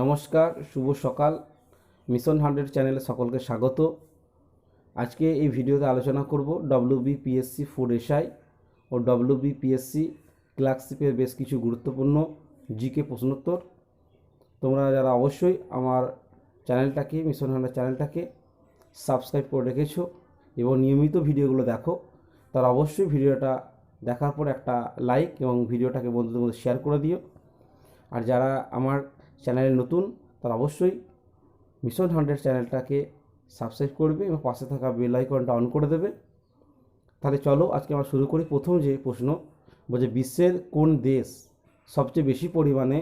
নমস্কার, শুভ সকাল। Mission hundred চ্যানেলে সকলকে স্বাগত। আজকে এই ভিডিওতে আলোচনা করব ডব্লিউ বিপিএসসি ফুড এসআই ও ডব্লিউ বিপিএসসি ক্লার্কশিপের বেশ কিছু গুরুত্বপূর্ণ জিকে প্রশ্নোত্তর। তোমরা যারা অবশ্যই আমার চ্যানেলটাকে, মিশন হান্ড্রেড চ্যানেলটাকে সাবস্ক্রাইব করে রেখেছো এবং নিয়মিত ভিডিওগুলো দেখো তারা অবশ্যই ভিডিওটা দেখার পর একটা লাইক এবং ভিডিওটাকে বন্ধুদের মধ্যে শেয়ার করে দিও। আর যারা আমার চ্যানেলে নতুন তারা অবশ্যই মিশন হান্ড্রেড চ্যানেলটাকে সাবস্ক্রাইব করবে এবং পাশে থাকা বেল আইকনটা অন করে দেবে। তাহলে চলো আজকে আমরা শুরু করি প্রথম যে প্রশ্ন, বলছে বিশ্বের কোন দেশ সবচেয়ে বেশি পরিমাণে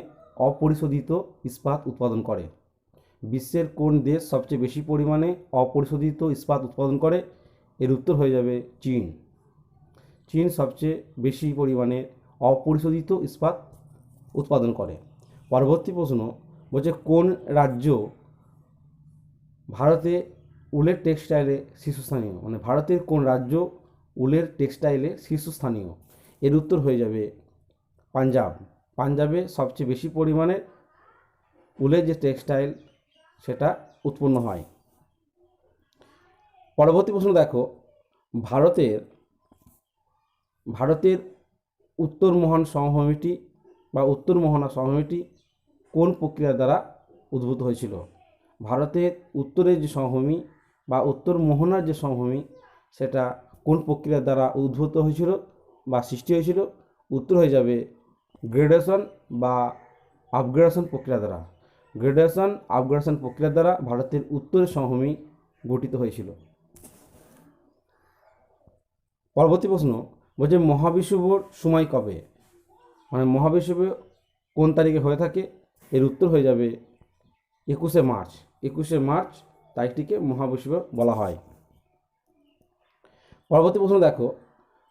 অপরিশোধিত ইস্পাত উৎপাদন করে? বিশ্বের কোন দেশ সবচেয়ে বেশি পরিমাণে অপরিশোধিত ইস্পাত উৎপাদন করে? এর উত্তর হয়ে যাবে চীন। চীন সবচেয়ে বেশি পরিমাণে অপরিশোধিত ইস্পাত উৎপাদন করে। পরবর্তী প্রশ্ন বলছে, কোন রাজ্য ভারতে উলের টেক্সটাইলে শীর্ষস্থানীয়? মানে ভারতের কোন রাজ্য উলের টেক্সটাইলে শীর্ষস্থানীয়? এর উত্তর হয়ে যাবে পাঞ্জাব। পাঞ্জাবে সবচেয়ে বেশি পরিমাণে উলের যে টেক্সটাইল, সেটা উৎপন্ন হয়। পরবর্তী প্রশ্ন দেখো, ভারতের ভারতের উত্তর মহান সমভূমিটি বা উত্তর মোহনা সমভূমিটি কোন প্রক্রিয়া দ্বারা উদ্ভূত হয়েছিল? ভারতের উত্তরের যে সমভূমি বা উত্তর মোহনার যে সমভূমি, সেটা কোন প্রক্রিয়া দ্বারা উদ্ভূত হয়েছিল বা সৃষ্টি হয়েছিল? উত্তর হয়ে যাবে গ্রেডেশন বা আপগ্রেডেশন প্রক্রিয়া দ্বারা। গ্রেডেশন আপগ্রেডেশন প্রক্রিয়া দ্বারা ভারতের উত্তরের সমভূমি গঠিত হয়েছিল। পরবর্তী প্রশ্ন, বলছে মহাবিষুবর সময় কবে? মানে মহাবিষুব কোন তারিখে হয়ে থাকে? এর উত্তর হয়ে যাবে একুশে মার্চ। একুশে মার্চ তারিখটিকে মহাবিষুব বলা হয়। পরবর্তী প্রশ্ন দেখো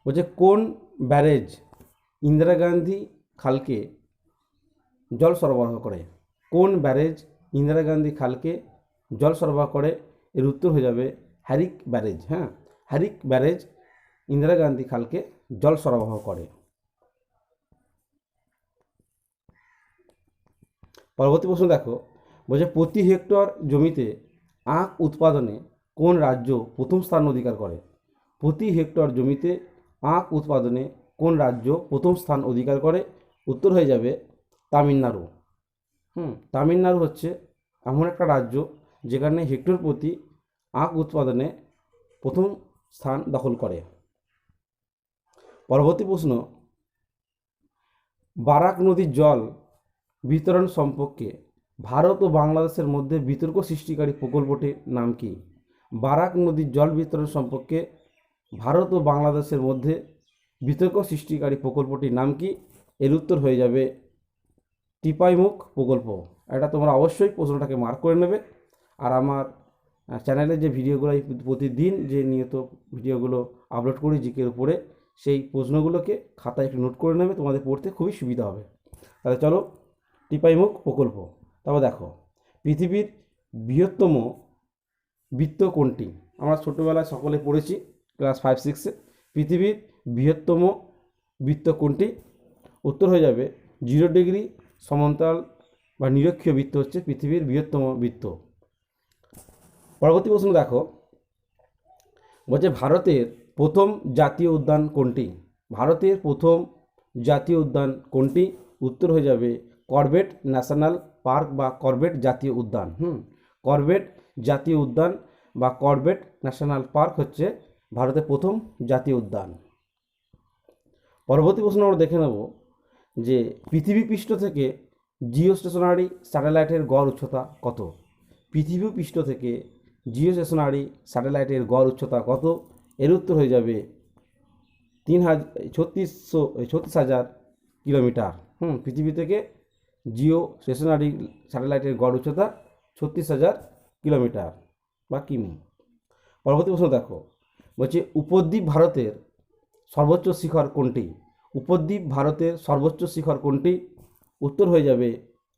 বলছে কোন ব্যারেজ ইন্দিরা গান্ধী খালকে জল সরবরাহ করে? কোন ব্যারেজ ইন্দিরা গান্ধী খালকে জল সরবরাহ করে? এর উত্তর হয়ে যাবে হ্যারিক ব্যারেজ হ্যাঁ? হ্যারিক ব্যারেজ ইন্দিরা গান্ধী খালকে জল সরবরাহ করে। পরবর্তী প্রশ্ন দেখো, বলছে প্রতি হেক্টর জমিতে আখ উৎপাদনে কোন রাজ্য প্রথম স্থান অধিকার করে? প্রতি হেক্টর জমিতে আখ উৎপাদনে কোন রাজ্য প্রথম স্থান অধিকার করে? উত্তর হয়ে যাবে তামিলনাড়ু। হুম, তামিলনাড়ু হচ্ছে এমন একটা রাজ্য যেখানে হেক্টর প্রতি আখ উৎপাদনে প্রথম স্থান দখল করে। পরবর্তী প্রশ্ন, বারাক নদীর জল বিতরণ সম্পর্কে ভারত ও বাংলাদেশের মধ্যে বিতর্ক সৃষ্টিকারী প্রকল্পটির নাম কি? বারাক নদীর জল বিতরণ সম্পর্কে ভারত ও বাংলাদেশের মধ্যে বিতর্ক সৃষ্টিকারী প্রকল্পটির নাম কি? এর উত্তর হয়ে যাবে টিপাইমুখ প্রকল্প। এটা তোমরা অবশ্যই প্রশ্নটাকে মার্ক করে নেবে। আর আমার চ্যানেলে যে ভিডিওগুলো প্রতিদিন যে নিয়ত ভিডিওগুলো আপলোড করি জিকের উপরে, সেই প্রশ্নগুলোকে খাতায় একটু নোট করে নেবে, তোমাদের পড়তে খুবই সুবিধা হবে। তাহলে চলো টিপাইমুখ প্রকল্প। তারপর দেখো, পৃথিবীর বৃহত্তম বৃত্ত কোনটি? আমরা ছোটোবেলায় সকলে পড়েছি, ক্লাস ফাইভ সিক্সে পৃথিবীর বৃহত্তম বৃত্ত কোনটি? উত্তর হয়ে যাবে জিরো ডিগ্রি সমান্তরাল বা নিরক্ষীয় বৃত্ত হচ্ছে পৃথিবীর বৃহত্তম বৃত্ত। পরবর্তী প্রশ্ন দেখো, বলছে ভারতের প্রথম জাতীয় উদ্যান কোনটি? ভারতের প্রথম জাতীয় উদ্যান কোনটি? উত্তর হয়ে যাবে করবেট ন্যাশনাল পার্ক বা করবেট জাতীয় উদ্যান, হুম, করবেট জাতীয় উদ্যান বা করবেট ন্যাশনাল পার্ক হচ্ছে ভারতের প্রথম জাতীয় উদ্যান। পরবর্তী প্রশ্ন আমরা দেখে নেব যে পৃথিবী পৃষ্ঠ থেকে জিও স্টেশনারি স্যাটেলাইটের গড় উচ্চতা কত? পৃথিবী পৃষ্ঠ থেকে জিও স্টেশনারি স্যাটেলাইটের গড় উচ্চতা কত? এর উত্তর হয়ে যাবে তিন হাজার ছত্রিশশো, ছত্রিশ হাজার কিলোমিটার, হুম, পৃথিবী থেকে জিও স্টেশনারি স্যাটেলাইটের গড় উচ্চতা ছত্রিশ হাজার কিলোমিটার। বা কিমি পরবর্তী প্রশ্ন দেখো, বলছে উপদ্বীপ ভারতের সর্বোচ্চ শিখর কোনটি? উপদ্বীপ ভারতের সর্বোচ্চ শিখর কোনটি? উত্তর হয়ে যাবে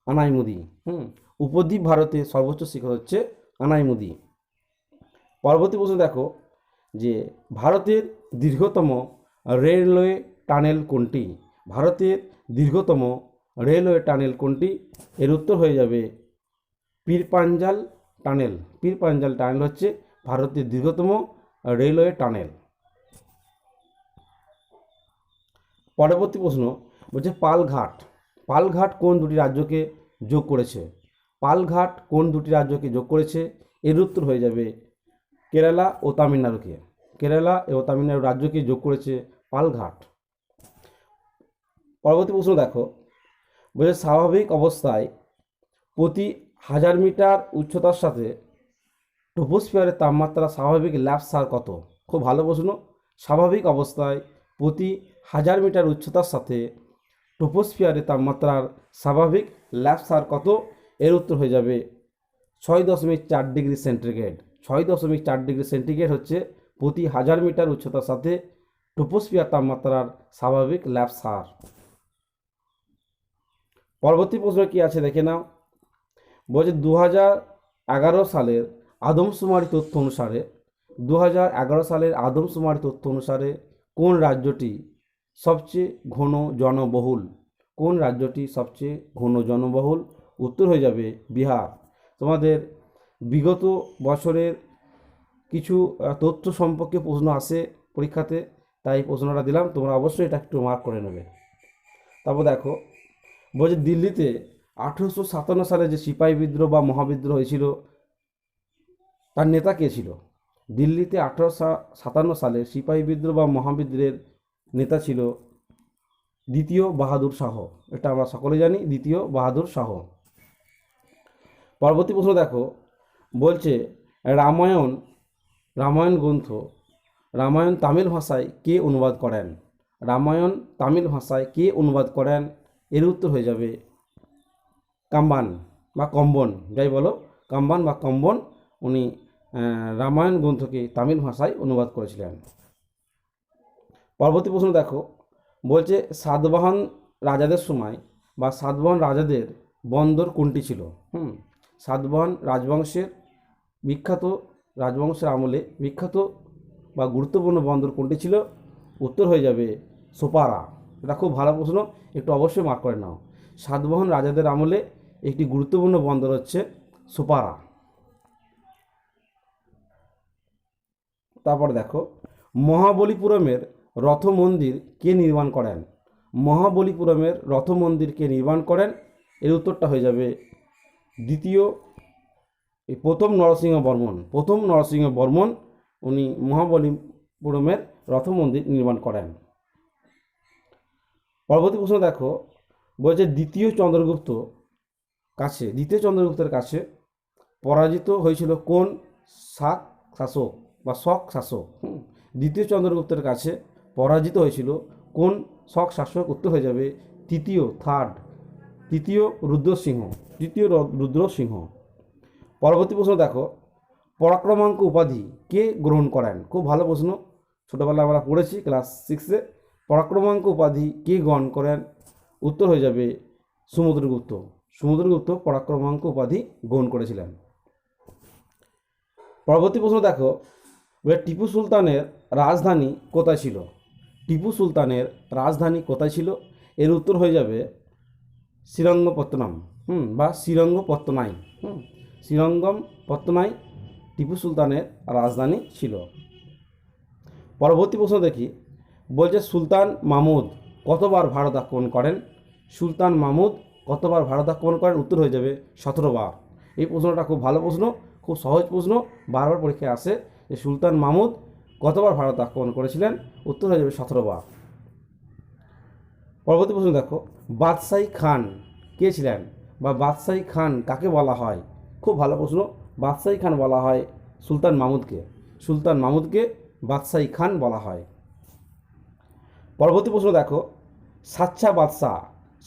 আনাইমুদি। হুম, উপদ্বীপ ভারতের সর্বোচ্চ শিখর হচ্ছে আনাইমুদি। পরবর্তী প্রশ্ন দেখো, যে ভারতের দীর্ঘতম রেলওয়ে টানেল কোনটি? ভারতের দীর্ঘতম রেলওয়ে টানেল কোনটি? এর উত্তর হয়ে যাবে পীরপাঞ্জাল টানেল। পীরপাঞ্জাল টানেল হচ্ছে ভারতের দীর্ঘতম রেলওয়ে টানেল। পরবর্তী প্রশ্ন বলছে পালঘাট। পালঘাট কোন দুটি রাজ্যকে যোগ করেছে? পালঘাট কোন দুটি রাজ্যকে যোগ করেছে? এর উত্তর হয়ে যাবে কেরালা ও তামিলনাড়ুকে। কেরালা ও তামিলনাড়ু রাজ্যকে যোগ করেছে পালঘাট। পরবর্তী প্রশ্ন দেখো। বলছে স্বাভাবিক অবস্থায় প্রতি হাজার মিটার উচ্চতার সাথে ট্রোপোস্ফিয়ারের তাপমাত্রা স্বাভাবিক ল্যাপসার কত? খুব ভালো প্রশ্ন। স্বাভাবিক অবস্থায় প্রতি হাজার মিটার উচ্চতার সাথে ট্রোপোস্ফিয়ারের তাপমাত্রার স্বাভাবিক ল্যাপসার কত? এর উত্তর হয়ে যাবে ছয় দশমিক চার ডিগ্রি সেন্টিগ্রেড। ছয় দশমিক চার ডিগ্রি সেন্টিগ্রেড হচ্ছে প্রতি হাজার মিটার উচ্চতার সাথে ট্রোপোস্ফিয়ার তাপমাত্রার স্বাভাবিক ল্যাপসার পরবর্তী প্রশ্ন কি আছে দেখে নাও। বলছে দু হাজার এগারো সালের আদমশুমারি তথ্য অনুসারে দু হাজার এগারো সালের আদমশুমারি তথ্য অনুসারে কোন রাজ্যটি সবচেয়ে ঘন জনবহুল? কোন রাজ্যটি সবচেয়ে ঘন জনবহুল? উত্তর হয়ে যাবে বিহার। তোমাদের বিগত বছরের কিছু তথ্য সম্পর্কে প্রশ্ন আসে পরীক্ষাতে, তাই প্রশ্নটা দিলাম, তোমরা অবশ্যই এটা একটু মার্ক করে নেবে। তারপর দেখো বলছে দিল্লিতে আঠেরোশো সাতান্ন সালে যে সিপাহী বিদ্রোহ বা মহাবিদ্রোহ হয়েছিল, তার নেতা কে ছিল? দিল্লিতে আঠেরোশো সাতান্ন সালে সিপাহী বিদ্রোহ বা মহাবিদ্রোহের নেতা ছিল দ্বিতীয় বাহাদুর শাহ। এটা আমরা সকলে জানি, দ্বিতীয় বাহাদুর শাহ। পরবর্তী প্রশ্ন দেখো, বলছে রামায়ণ রামায়ণ গ্রন্থ, রামায়ণ তামিল ভাষায় কে অনুবাদ করেন? রামায়ণ তামিল ভাষায় কে অনুবাদ করেন? এর উত্তর হয়ে যাবে কাম্বান বা কম্বন। যাই বলো, কাম্বান বা কম্বন উনি রামায়ণ গ্রন্থকে তামিল ভাষায় অনুবাদ করেছিলেন। পরবর্তী প্রশ্ন দেখো, বলছে সাতবাহন রাজাদের সময় বা সাতবাহন রাজাদের বন্দর কোনটি ছিল? হুম, সাতবাহন রাজবংশের বিখ্যাত রাজবংশের আমলে বিখ্যাত বা গুরুত্বপূর্ণ বন্দর কোনটি ছিল? উত্তর হয়ে যাবে সোপারা। এটা খুব ভালো প্রশ্ন, একটু অবশ্যই মার্ক করে নাও। সাতবাহন রাজাদের আমলে একটি গুরুত্বপূর্ণ বন্দর হচ্ছে সুপারা। তারপর দেখো, মহাবলীপুরমের রথ মন্দির কে নির্মাণ করেন? মহাবলীপুরমের রথ মন্দির কে নির্মাণ করেন? এর উত্তরটা হয়ে যাবে দ্বিতীয়, এই প্রথম নরসিংহ বর্মন প্রথম নরসিংহ বর্মন উনি মহাবলীপুরমের রথ মন্দির নির্মাণ করেন। পরবর্তী প্রশ্ন দেখো বলছে দ্বিতীয় চন্দ্রগুপ্ত কাছে, দ্বিতীয় চন্দ্রগুপ্তের কাছে পরাজিত হয়েছিল কোন শাক শাসক বা শক শাসক? দ্বিতীয় চন্দ্রগুপ্তের কাছে পরাজিত হয়েছিল কোন শক শাসক? উত্তর হয়ে যাবে তৃতীয় থার্ড তৃতীয় রুদ্রসিংহ তৃতীয় রুদ্রসিংহ। পরবর্তী প্রশ্ন দেখো, পরাক্রমাঙ্ক উপাধি কে গ্রহণ করেন? খুব ভালো প্রশ্ন, ছোটোবেলায় আমরা পড়েছি ক্লাস সিক্সে পরাক্রমাঙ্ক উপাধি কে গ্রহণ করেন? উত্তর হয়ে যাবে সমুদ্রগুপ্ত সমুদ্রগুপ্ত পরাক্রমাঙ্ক উপাধি গ্রহণ করেছিলেন। পরবর্তী প্রশ্ন দেখো টিপু সুলতানের রাজধানী কোথায় ছিল? টিপু সুলতানের রাজধানী কোথায় ছিল? এর উত্তর হয়ে যাবে শ্রীরঙ্গপত্তনম। হুম, বা শ্রীরঙ্গপত্তনাই। হুম, শ্রীরঙ্গম পত্তনাই টিপু সুলতানের রাজধানী ছিল। পরবর্তী প্রশ্ন দেখি বলছে, সুলতান মাহমুদ কতবার ভারত আক্রমণ করেন? সুলতান মাহমুদ কতবার ভারত আক্রমণ করেন? উত্তর হয়ে যাবে সতেরো বার। এই প্রশ্নটা খুব ভালো প্রশ্ন, খুব সহজ প্রশ্ন, বারবার পরীক্ষায় আসে যে, সুলতান মাহমুদ কতবার ভারত আক্রমণ করেছিলেন? উত্তর হয়ে যাবে সতেরো বার। পরবর্তী প্রশ্ন দেখো, বাদশাহী খান কে ছিলেন বা বাদশাহী খান কাকে বলা হয়? খুব ভালো প্রশ্ন, বাদশাহী খান বলা হয় সুলতান মাহমুদকে সুলতান মাহমুদকে বাদশাহী খান বলা হয়। পরবর্তী প্রশ্ন দেখো, সাচ্চা বাদশাহ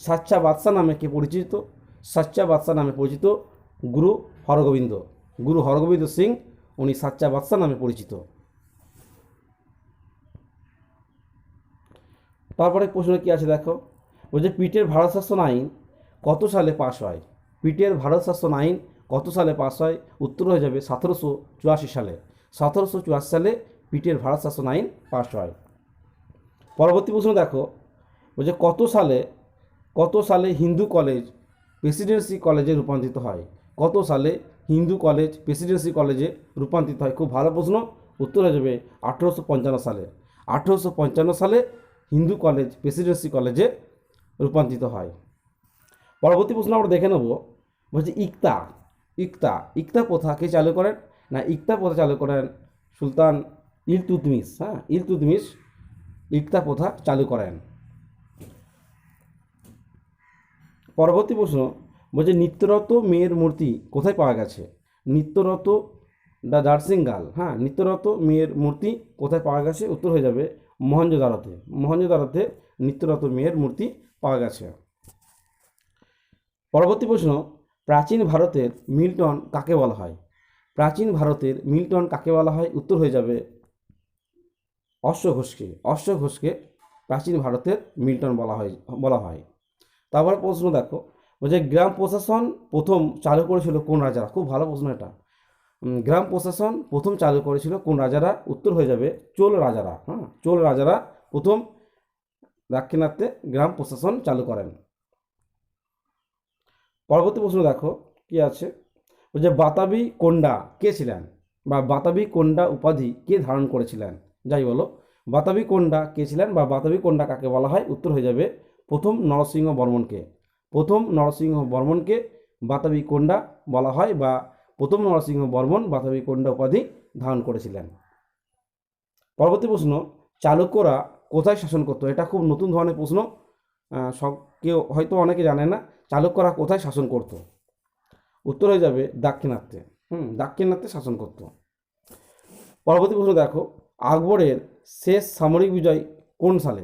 সাচ্চা বাদশাহ নামে কে পরিচিত? সাচ্চা বাদশাহ নামে পরিচিত গুরু হরগোবিন্দ। গুরু হরগোবিন্দ সিং, উনি সাচ্চা বাদশাহ নামে পরিচিত। তারপরে প্রশ্ন কি আছে দেখো, বলছে পিটের ভারত শাসন আইন কত সালে পাশ হয়? পিটের ভারত শাসন আইন কত সালে পাশ হয়? উত্তর হয়ে যাবে সতেরোশো চুরাশি সালে। সতেরোশো চুরাশি সালে পিটের ভারত শাসন আইন পাশ হয়। পরবর্তী প্রশ্ন দেখো বলছে কত সালে কত সালে হিন্দু কলেজ প্রেসিডেন্সি কলেজে রূপান্তরিত হয়? কত সালে হিন্দু কলেজ প্রেসিডেন্সি কলেজে রূপান্তরিত হয়? খুব ভালো প্রশ্ন, উত্তর হয়ে যাবে আঠেরোশো পঞ্চান্ন সালে। আঠেরোশো পঞ্চান্ন সালে হিন্দু কলেজ প্রেসিডেন্সি কলেজে রূপান্তরিত হয়। পরবর্তী প্রশ্ন আমরা দেখে নেব, বলছে ইকতা ইকতা ইকতা প্রথা কে চালু করেন? না, ইকতা প্রথা চালু করেন সুলতান ইলতুতমিশ হ্যাঁ ইলতুতমিশ ইকতা প্রথা চালু করেন। পরবর্তী প্রশ্ন, বলছে নিত্যরত মেয়ের মূর্তি কোথায় পাওয়া গেছে? নিত্যরত দ্য ডার্সিং গার্ল হ্যাঁ নিত্যরত মেয়ের মূর্তি কোথায় পাওয়া গেছে? উত্তর হয়ে যাবে মহেঞ্জোদারোতে মহেঞ্জোদারোতে নিত্যরত মেয়ের মূর্তি পাওয়া গেছে। পরবর্তী প্রশ্ন, প্রাচীন ভারতের মিল্টন কাকে বলা হয়? প্রাচীন ভারতের মিল্টন কাকে বলা হয়? উত্তর হয়ে যাবে অশ্ব ঘোষকে অশ্ব ঘোষকে প্রাচীন ভারতের মিল্টন বলা হয় বলা হয়। তারপর প্রশ্ন দেখো যে গ্রাম প্রশাসন প্রথম চালু করেছিল কোন রাজারা? খুব ভালো প্রশ্ন এটা। গ্রাম প্রশাসন প্রথম চালু করেছিল কোন রাজারা? উত্তর হয়ে যাবে চোল রাজারা হ্যাঁ? চোল রাজারা প্রথম দাক্ষিণাত্যে গ্রাম প্রশাসন চালু করেন। পরবর্তী প্রশ্ন দেখো, কি আছে? বলছে বাতাবি কোন্ডা কে ছিলেন? বা বাতাবি কোন্ডা উপাধি কে ধারণ করেছিলেন? যাই বলো, বাতাবি কোন্ডা কে ছিলেন বা বাতাবি কোন্ডা কাকে বলা হয়? উত্তর হয়ে যাবে প্রথম নরসিংহ বর্মনকে। প্রথম নরসিংহ বর্মনকে বাতাবি কোন্ডা বলা হয় বা প্রথম নরসিংহ বর্মন বাতাবি কোন্ডা উপাধি ধারণ করেছিলেন? পরবর্তী প্রশ্ন, চালুক্যরা কোথায় শাসন করতো? এটা খুব নতুন ধরনের প্রশ্ন সব কেউ হয়তো অনেকে জানে না, চালুক্যরা কোথায় শাসন করতো? উত্তর হয়ে যাবে দাক্ষিণাত্যে। হুম, দাক্ষিণাত্যে শাসন করতো। পরবর্তী প্রশ্ন দেখো আকবরের শেষ সামরিক বিজয় কোন সালে?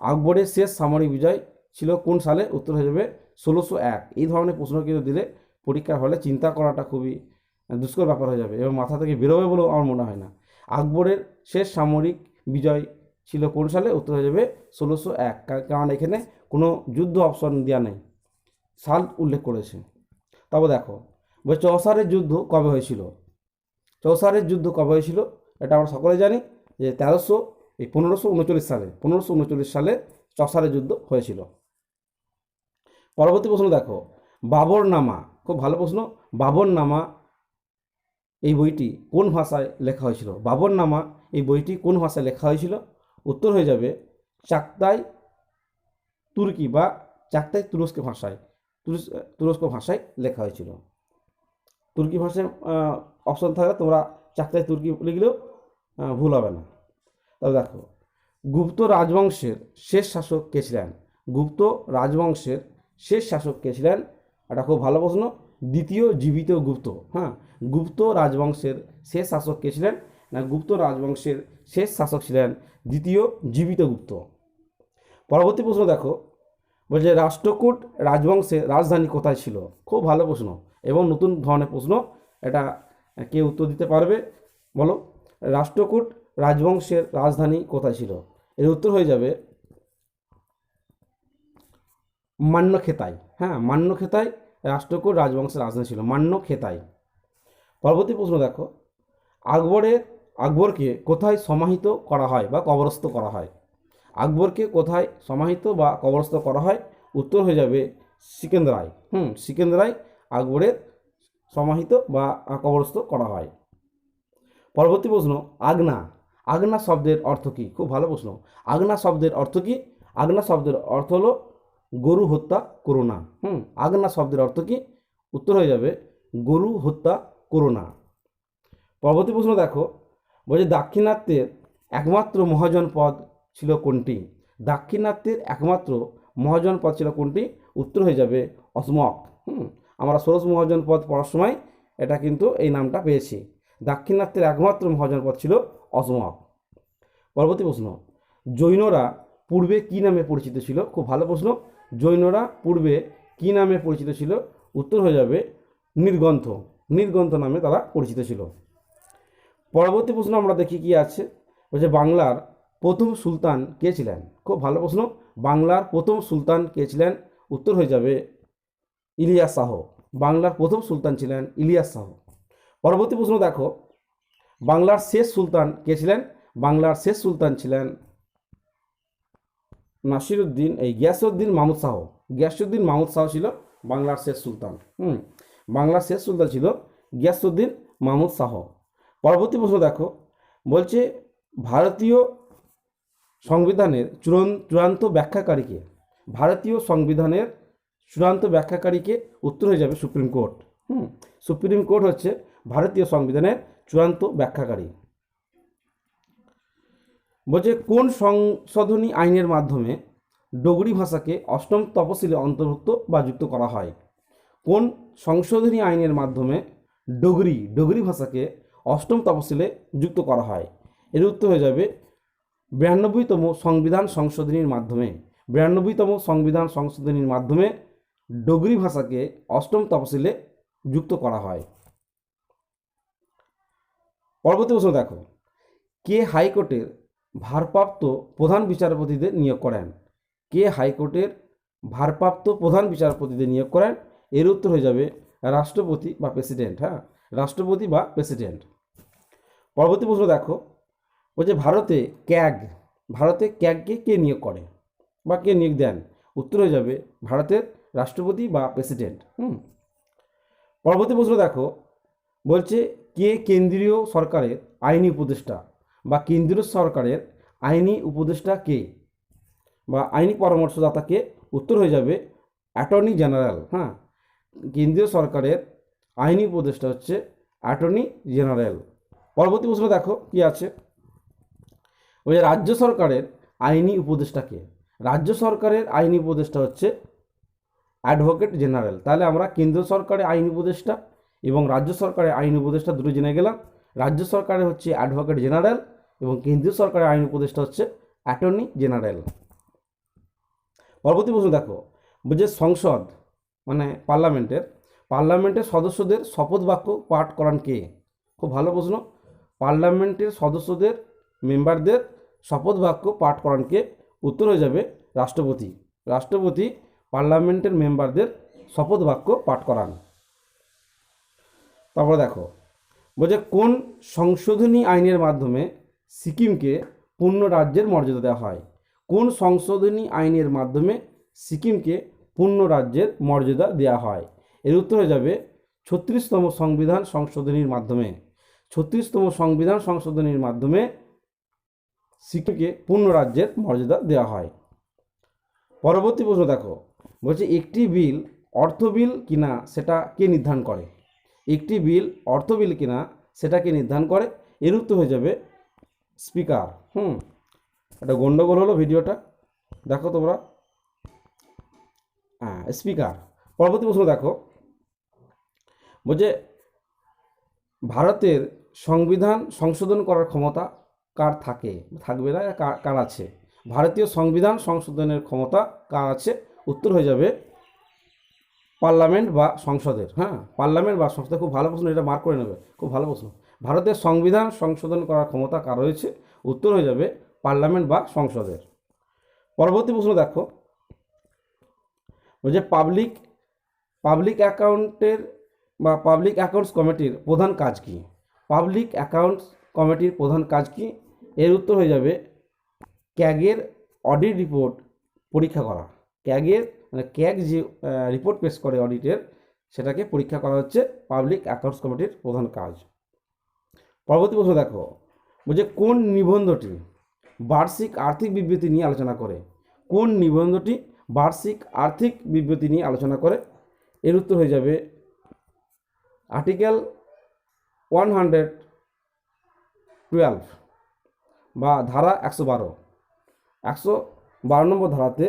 আকবরের শেষ সামরিক বিজয় ছিল কোন সালে? উত্তর হয়ে যাবে ষোলোশো এক। এই ধরনের প্রশ্ন কিন্তু দিলে পরীক্ষার হলে চিন্তা করাটা খুবই দুষ্কর ব্যাপার হয়ে যাবে এবং মাথা থেকে বেরোবে বলেও আমার মনে হয় না। আকবরের শেষ সামরিক বিজয় ছিল কোন সালে? উত্তর হয়ে যাবে ষোলোশো এক। কারণ এখানে কোনো যুদ্ধ অপশন দেওয়া নেই। সাল উল্লেখ করেছে। তবে দেখো চৌসারের যুদ্ধ কবে হয়েছিল? চৌসারের যুদ্ধ কবে হয়েছিল? এটা আমরা সকলে জানি যে তেরোশো, এই পনেরোশো উনচল্লিশ সালে, পনেরোশো উনচল্লিশ সালে চৌসারের যুদ্ধ হয়েছিল। পরবর্তী প্রশ্ন দেখো বাবর নামা খুব ভালো প্রশ্ন বাবর নামা এই বইটি কোন ভাষায় লেখা হয়েছিল? বাবর নামা এই বইটি কোন ভাষায় লেখা হয়েছিল? উত্তর হয়ে যাবে চাকতাই তুর্কি বা চাকতাই তুরস্ক ভাষায় তুরস্ক ভাষায় লেখা হয়েছিল। তুর্কি ভাষায় অপশন থাকলে তোমরা চাকতাই তুর্কি লিখলেও ভুল হবে না। তবে দেখো, গুপ্ত রাজবংশের শেষ শাসক কে ছিলেন? গুপ্ত রাজবংশের শেষ শাসক কে ছিলেন? এটা খুব ভালো প্রশ্ন। দ্বিতীয় জীবিত গুপ্ত হ্যাঁ? গুপ্ত রাজবংশের শেষ শাসক কে ছিলেন? না, গুপ্ত রাজবংশের শেষ শাসক ছিলেন দ্বিতীয় জীবিত গুপ্ত। পরবর্তী প্রশ্ন দেখো, বলছে রাষ্ট্রকূট রাজবংশের রাজধানী কোথায় ছিল? খুব ভালো প্রশ্ন। এবং নতুন ধরনের প্রশ্ন, এটা কে উত্তর দিতে পারবে? বলো। রাষ্ট্রকূট রাজবংশের রাজধানী কোথায় ছিল? এর উত্তর হয়ে যাবে মান্যখেতাই। হ্যাঁ মান্যখেতাই রাষ্ট্রকূট রাজবংশের রাজধানী ছিল। মান্যখেতাই। পরবর্তী প্রশ্ন দেখো। আকবরের, আকবরকে কোথায় সমাহিত করা হয় বা কবরস্থ করা হয়? আকবরকে কোথায় সমাহিত বা কবরস্থ করা হয়? উত্তর হয়ে যাবে সিকেন্দ্রায়। হুম, সিকেন্দ্রায় আকবরের সমাহিত বা কবরস্থ করা হয়। পরবর্তী প্রশ্ন, আগনা। আগনা শব্দের অর্থ কী? খুব ভালো প্রশ্ন। আগনা শব্দের অর্থ কী? আগনা শব্দের অর্থ হলো গরু হত্যা করো না। হুম? আগনা শব্দের অর্থ কী? উত্তর হয়ে যাবে, গরু হত্যা করো না। পরবর্তী প্রশ্ন দেখো, বলছে দাক্ষিণাত্যের একমাত্র মহাজন পদ ছিল কোনটি? দাক্ষিণাত্যের একমাত্র মহাজন পদ ছিল কোনটি? উত্তর হয়ে যাবে, অসমক। হুম? আমরা ষোড়শ মহাজন পদ পড়ার সময় এটা কিন্তু এই নামটা পেয়েছি। দাক্ষিণাত্যের একমাত্র মহাজন পদ ছিল অসমক পরবর্তী প্রশ্ন, জৈনরা পূর্বে কি নামে পরিচিত ছিল? খুব ভালো প্রশ্ন, জৈনরা পূর্বে কী নামে পরিচিত ছিল? উত্তর হয়ে যাবে নির্গ্রন্থ নির্গ্রন্থ নামে তারা পরিচিত ছিল। পরবর্তী প্রশ্ন আমরা দেখি কি আছে? বলছে, বাংলার প্রথম সুলতান কে ছিলেন? খুব ভালো প্রশ্ন, বাংলার প্রথম সুলতান কে ছিলেন? উত্তর হয়ে যাবে, ইলিয়াস শাহ। বাংলার প্রথম সুলতান ছিলেন ইলিয়াস শাহ। পরবর্তী প্রশ্ন দেখো। বাংলার শেষ সুলতান কে ছিলেন? বাংলার শেষ সুলতান ছিলেন নাসিরুদ্দিন, এই গিয়াসুদ্দিন মাহমুদ শাহ। গিয়াসুদ্দিন মাহমুদ শাহ ছিল বাংলার শেষ সুলতান। হুম, বাংলার শেষ সুলতান ছিল গিয়াসুদ্দিন মাহমুদ শাহ। পরবর্তী প্রশ্ন দেখো। বলছে ভারতীয় সংবিধানের চূড়ান, চূড়ান্ত ব্যাখ্যাকারীকে ভারতীয় সংবিধানের চূড়ান্ত ব্যাখ্যাকারীকে উত্তর হয়ে যাবে সুপ্রিম কোর্ট। হুম, সুপ্রিম কোর্ট হচ্ছে ভারতীয় সংবিধানের চূড়ান্ত ব্যাখ্যাকারী। বলছে, কোন সংশোধনী আইনের মাধ্যমে ডোগরি ভাষাকে অষ্টম তপশিলে অন্তর্ভুক্ত বা যুক্ত করা হয়? কোন সংশোধনী আইনের মাধ্যমে ডোগরি ডোগরি ভাষাকে অষ্টম তপশিলে যুক্ত করা হয়? এর উত্তর হয়ে যাবে, বিরানব্বইতম সংবিধান সংশোধনীর মাধ্যমে। বিরানব্বইতম সংবিধান সংশোধনীর মাধ্যমে ডোগরি ভাষাকে অষ্টম তপশিলে যুক্ত করা হয়। পরবর্তী প্রশ্ন দেখো। কে হাইকোর্টের ভারপ্রাপ্ত প্রধান বিচারপতিদের নিয়োগ করেন? কে হাইকোর্টের ভারপ্রাপ্ত প্রধান বিচারপতিদের নিয়োগ করেন? এর উত্তর হয়ে যাবে রাষ্ট্রপতি বা প্রেসিডেন্ট হ্যাঁ? রাষ্ট্রপতি বা প্রেসিডেন্ট। পরবর্তী প্রশ্ন দেখো। বলছে ভারতে ক্যাগ, ভারতে ক্যাগকে কে নিয়োগ করে বা কে নিয়োগ দেন? উত্তর হয়ে যাবে ভারতের রাষ্ট্রপতি বা প্রেসিডেন্ট, হুম? পরবর্তী প্রশ্ন দেখো। বলছে, কে কেন্দ্রীয় সরকারের আইনি উপদেষ্টা বা কেন্দ্রীয় সরকারের আইনি উপদেষ্টা কে? বা আইনি পরামর্শদাতা কে উত্তর হয়ে যাবে অ্যাটর্নি জেনারেল হ্যাঁ। কেন্দ্রীয় সরকারের আইনি উপদেষ্টা হচ্ছে অ্যাটর্নি জেনারেল। পরবর্তী প্রশ্ন দেখো, কি আছে? ওই রাজ্য সরকারের আইনি উপদেষ্টা কে? রাজ্য সরকারের আইনি উপদেষ্টা হচ্ছে অ্যাডভোকেট জেনারেল। তাহলে আমরা কেন্দ্র সরকারের আইনি উপদেষ্টা এবং রাজ্য সরকারের আইন উপদেষ্টা দুটো জেনে গেলাম। রাজ্য সরকারের হচ্ছে অ্যাডভোকেট জেনারেল এবং কেন্দ্রীয় সরকারের আইন উপদেষ্টা হচ্ছে অ্যাটর্নি জেনারেল পরবর্তী প্রশ্ন দেখো যে সংসদ মানে পার্লামেন্টের পার্লামেন্টের সদস্যদের শপথ বাক্য পাঠ করান কে? খুব ভালো প্রশ্ন। পার্লামেন্টের সদস্যদের, মেম্বারদের শপথ বাক্য পাঠ করান কে? উত্তর হয়ে যাবে রাষ্ট্রপতি। রাষ্ট্রপতি পার্লামেন্টের মেম্বারদের শপথ বাক্য পাঠ করান। তারপরে দেখো, বলছে কোন সংশোধনী আইনের মাধ্যমে সিকিমকে পূর্ণ রাজ্যের মর্যাদা দেওয়া হয়? কোন সংশোধনী আইনের মাধ্যমে সিকিমকে পূর্ণ রাজ্যের মর্যাদা দেওয়া হয়? এর উত্তর হয়ে যাবে ছত্রিশতম সংবিধান সংশোধনীর মাধ্যমে। ছত্রিশতম সংবিধান সংশোধনীর মাধ্যমে সিকিমকে পূর্ণ রাজ্যের মর্যাদা দেওয়া হয়। পরবর্তী প্রশ্ন দেখো, বলছে একটি বিল অর্থ বিল কিনা সেটা কে নির্ধারণ করে? একটি বিল, অর্থ বিল কিনা সেটাকে নির্ধারণ করে এর উত্তর হয়ে যাবে স্পিকার। হুম, একটা গণ্ডগোল হলো ভিডিওটা। দেখো তোমরা। হ্যাঁ স্পিকার। পরবর্তী প্রশ্ন দেখো। বলছে, ভারতের সংবিধান সংশোধন করার ক্ষমতা কার থাকে? থাকবে না, কার কার আছে? ভারতীয় সংবিধান সংশোধনের ক্ষমতা কার আছে? উত্তর হয়ে যাবে পার্লামেন্ট বা সংসদের হ্যাঁ? পার্লামেন্ট বা সংসদ খুব ভালো প্রশ্ন, এটা মার্ক করে নেবে, খুব ভালো প্রশ্ন। ভারতের সংবিধান সংশোধন করার ক্ষমতা কার রয়েছে? উত্তর হয়ে যাবে পার্লামেন্ট বা সংসদের। পরবর্তী প্রশ্ন দেখো। যে পাবলিক পাবলিক অ্যাকাউন্টের বা পাবলিক অ্যাকাউন্টস কমিটির প্রধান কাজ কি? পাবলিক অ্যাকাউন্টস কমিটির প্রধান কাজ কি? এর উত্তর হয়ে যাবে ক্যাগের অডিট রিপোর্ট পরীক্ষা করা। ক্যাগের মানে ক্যাগ যে রিপোর্ট পেশ করে অডিটের সেটাকে পরীক্ষা করা হচ্ছে পাবলিক অ্যাকাউন্টস কমিটির প্রধান কাজ। পরবর্তী প্রশ্ন দেখো, বলছে কোন নিবন্ধটি বার্ষিক আর্থিক বিবৃতি নিয়ে আলোচনা করে? কোন নিবন্ধটি বার্ষিক আর্থিক বিবৃতি নিয়ে আলোচনা করে? এর উত্তর হয়ে যাবে আর্টিকেল ওয়ান হান্ড্রেড টুয়েলভ বা ধারা একশো বারো। একশো বারো নম্বর ধারাতে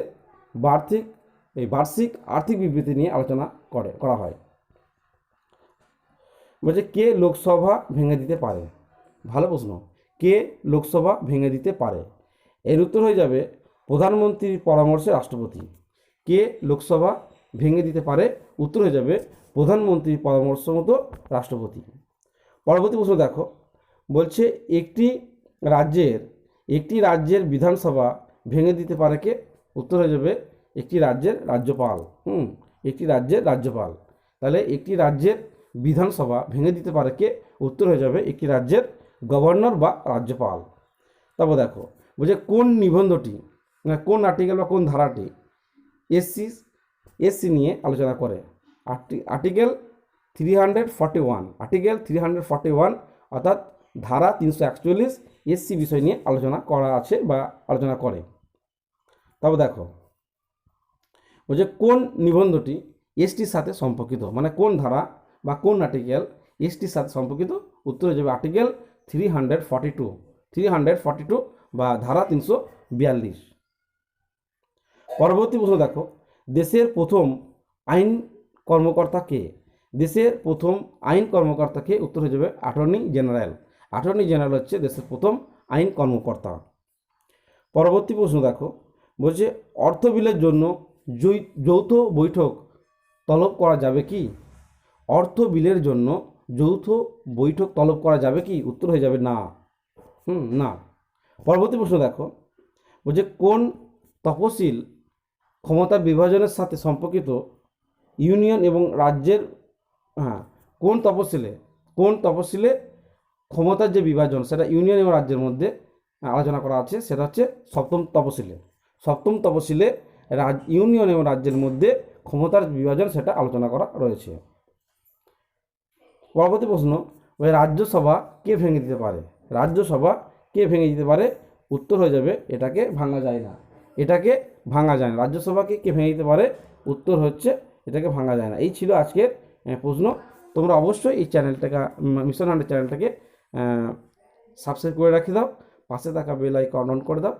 বার্ষিক এই বার্ষিক আর্থিক বিবৃতি নিয়ে আলোচনা করে, করা হয়। বলছে, কে লোকসভা ভেঙে দিতে পারে? ভালো প্রশ্ন। কে লোকসভা ভেঙে দিতে পারে? এর উত্তর হয়ে যাবে প্রধানমন্ত্রীর পরামর্শে রাষ্ট্রপতি। কে লোকসভা ভেঙে দিতে পারে? উত্তর হয়ে যাবে প্রধানমন্ত্রীর পরামর্শ মতো রাষ্ট্রপতি। পরবর্তী প্রশ্ন দেখো। বলছে, একটি রাজ্যের একটি রাজ্যের বিধানসভা ভেঙে দিতে পারে কে? উত্তর হয়ে যাবে একটি রাজ্যের রাজ্যপাল। হুম, একটি রাজ্যের রাজ্যপাল। তাহলে একটি রাজ্যের বিধানসভা ভেঙে দিতে পারে কে? উত্তর হয়ে যাবে একটি রাজ্যের গভর্নর বা রাজ্যপাল। তারপর দেখো, বলছে কোন নিবন্ধটি মানে কোন আর্টিকেল বা কোন ধারাটি এসসি এসসি নিয়ে আলোচনা করে? Article three hundred forty one article three hundred forty one অর্থাৎ ধারা তিনশো একচল্লিশ এসসি বিষয় নিয়ে আলোচনা করা আছে বা আলোচনা করে। তবে দেখো বলছে কোন নিবন্ধটি এসটির সাথে সম্পর্কিত মানে কোন ধারা বা কোন আর্টিকেল এসটির সাথে সম্পর্কিত, উত্তর হয়ে যাবে article three hundred forty two three hundred forty two বা ধারা তিনশো বিয়াল্লিশ। পরবর্তী প্রশ্ন দেখো, দেশের প্রথম আইন কর্মকর্তা কে? দেশের প্রথম আইন কর্মকর্তা কে? উত্তর হয়ে যাবে অ্যাটর্নি জেনারেল অ্যাটর্নি জেনারেল হচ্ছে দেশের প্রথম আইন কর্মকর্তা। পরবর্তী প্রশ্ন দেখো, বলছে অর্থ বিলের জন্য যৈ- যৌথ বৈঠক তলব করা যাবে কি? অর্থ বিলের জন্য যৌথ বৈঠক তলব করা যাবে কি? উত্তর হয়ে যাবে না। হুম, না। পরবর্তী প্রশ্ন দেখো। বলছে, কোন তপশিল ক্ষমতা বিভাজনের সাথে সম্পর্কিত ইউনিয়ন এবং রাজ্যের হ্যাঁ কোন তপশিলে কোন তপশিলে ক্ষমতার যে বিভাজন, সেটা ইউনিয়ন এবং রাজ্যের মধ্যে আলোচনা করা আছে, সেটা হচ্ছে সপ্তম তপশিলে সপ্তম তপশিলে রাজ, ইউনিয়ন এবং রাজ্যের মধ্যে ক্ষমতার বিভাজন সেটা আলোচনা করা রয়েছে। পরবর্তী প্রশ্ন, ওই রাজ্যসভা কে ভেঙে দিতে পারে? রাজ্যসভা কে ভেঙে দিতে পারে? উত্তর হয়ে যাবে, এটাকে ভাঙা যায় না। এটাকে ভাঙা যায় না। রাজ্যসভাকে কে ভেঙে দিতে পারে? উত্তর হচ্ছে, এটাকে ভাঙা যায় না। এই ছিল আজকের প্রশ্ন। তোমরা অবশ্যই এই চ্যানেলটাকে মিশন হান্ড্রেড চ্যানেলটাকে সাবস্ক্রাইব করে রাখি দাও। পাশে থাকা বেল আইকন অন করে দাও।